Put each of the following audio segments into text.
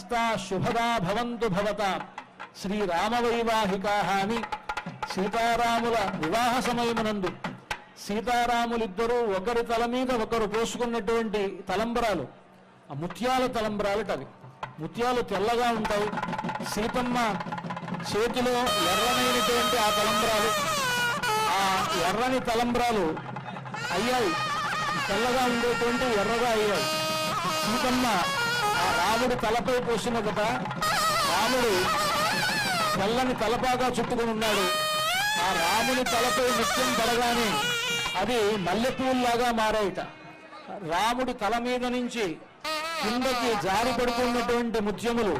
స్తా శుభదా భవంతు భవత. శ్రీరామవైవాహికా అని సీతారాముల వివాహ సమయమునందు సీతారాములిద్దరూ ఒకరి తల మీద ఒకరు పోసుకున్నటువంటి తలంబరాలు. ఆ ముత్యాల తలంబరాలట అవి ముత్యాలు తెల్లగా ఉంటాయి. సీతమ్మ చేతిలో ఎర్రనైనటువంటి ఆ తలంబరాలు. ఆ ఎర్రని తలంబరాలు అయ్యాయి. తెల్లగా ఉండేటువంటి ఎర్రగా అయ్యాయి. సీతమ్మ రాముడు తలపై పోసిన పోసినదట రాముడు తెల్లని తలపాగా చుట్టుకుని ఉన్నాడు. ఆ రాముని తలపై నిత్యం పడగానే అది మల్లెపూల్లాగా మారాయిట. రాముడి తల మీద నుంచి కిందకి జారి పడుతున్నటువంటి ముత్యములు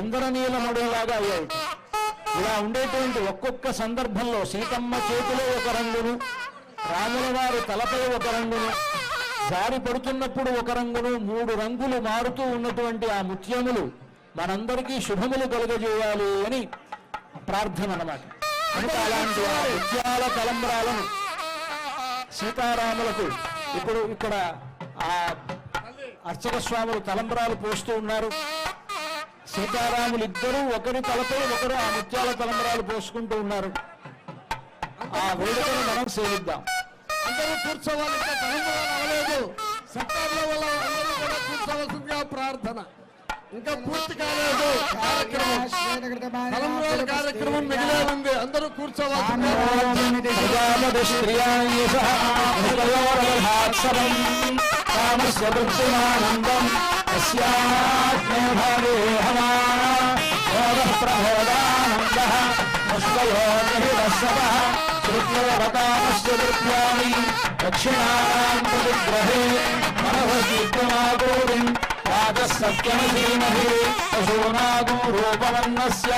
ఇంద్రనీలమడులాగా అయ్యాయి ఇలా ఉండేటువంటి ఒక్కొక్క సందర్భంలో సీతమ్మ చేతిలో ఒక రంగును రాముల వారి తలపై ఒక రంగును జారి పడుతున్నప్పుడు ఒక రంగును మూడు రంగులు మారుతూ ఉన్నటువంటి ఆ ముత్యములు మనందరికీ శుభములు కలుగజేయాలి అని ప్రార్థన అన్నమాట. అలాంటి ఆ ముత్యాల తలంబ్రాలను సీతారాములకు ఇప్పుడు ఇక్కడ ఆ అర్చక స్వాములు తలంబ్రాలు పోస్తూ ఉన్నారు. సీతారాములు ఇద్దరూ ఒకరి తలపై ఒకరు ఆ ముత్యాల తలంబరాలు పోసుకుంటూ ఉన్నారు. ఆ వేడుకను మనం సేవిద్దాం. అందరూ కూర్చోవాలి ఇంకా అవ్వలేదు. సత్తార్ల వల్ల అందరూ కూడా కూర్చోవలసిందిగా ప్రార్థన. ఇంకా పూర్తి కాలేదు. కార్యక్రమం. కార్యక్రమం మిగిలే ఉంది అందరూ కూర్చోవాల్సిందిగా ప్రజాపతిశ్రియాయుషాత్సవం భావే హవా యోగః श्रुत्यवतामश्चतुर्भ्याणि दक्षिणानाम् प्रतिग्रहे मनवदीप्तमागोरिम् राजः सत्यमधीमहि असोनागोरूपमन्नस्य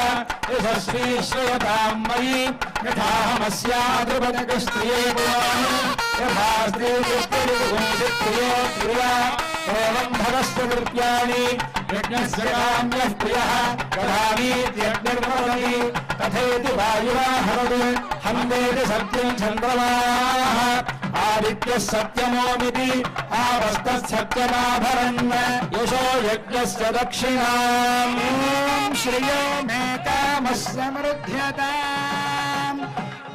यशस्वीश्रयताम् मयि यथाहमस्यादृपदकस्त्रिये पुराणि यथास्त्रीकृष्णिगुंसित्रिये प्रिया एवम् भवस्य कृत्याणि यज्ञस्य काम्यः प्रियः कदानीत्यग्निर्भवति कथयति वायुराहवद् हन्तेति सत्यं चन्द्रमाः। आदित्यः सत्यमोमिति आवस्तसत्यमाभरन् यशो यज्ञस्य दक्षिणाम्। श्रियो मे कामस्य मृध्यताम्।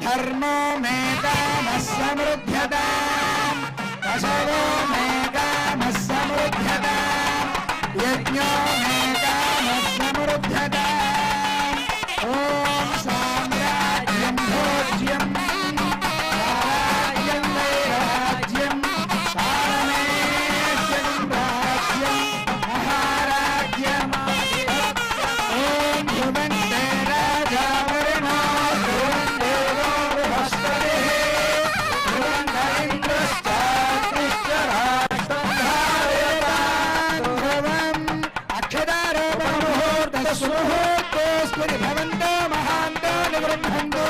धर्मो मे कामस्य मृध्यताम्। दशवो मे कामस्य मृध्यताम्। यज्ञो मे అక్షదారోపణముహూర్తస్ముహూర్తోస్మిని భవంతో మహాంతో నిగృహంతో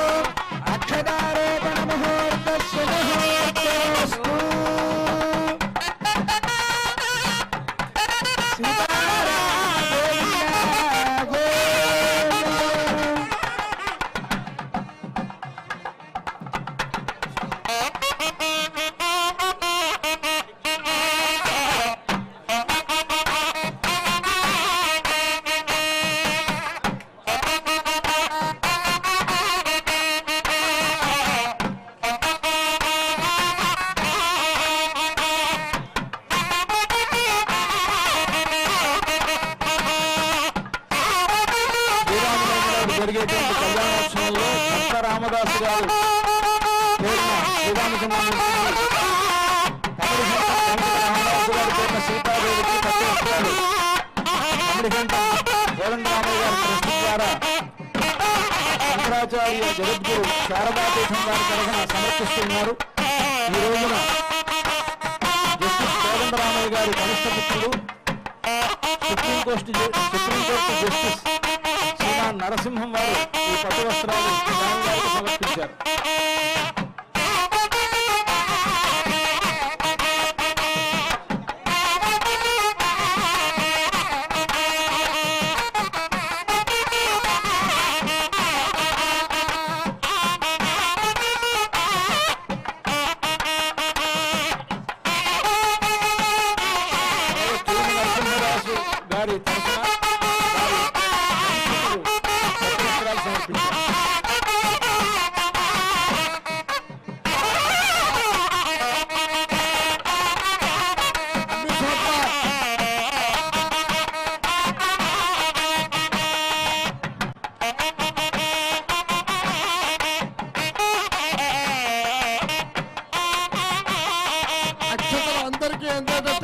అక్షదారోపణముహూర్తస్సు జరిగేటువంటి కళ్యాణోత్సవంలో భక్త రామదాసు గారు. పేరున రామదాసు గారి పేరున సీతాదేవికి పట్టు వస్త్రాలు తమిళగంట కోదండరామయ్య గారి ట్రస్ట్ ద్వారా శంకరాచార్య జగద్గురు శారదాపీఠం గారి తరఫున సమర్పిస్తున్నారు ఈ రోజున జస్టిస్ కోదండరామయ్య గారి కనిష్ట పుత్రుడు సుప్రీంకోర్టు సుప్రీంకోర్టు జస్టిస్ నరసింహం వారు ఈ పట్టు వస్త్రాలు సమర్పించారు And the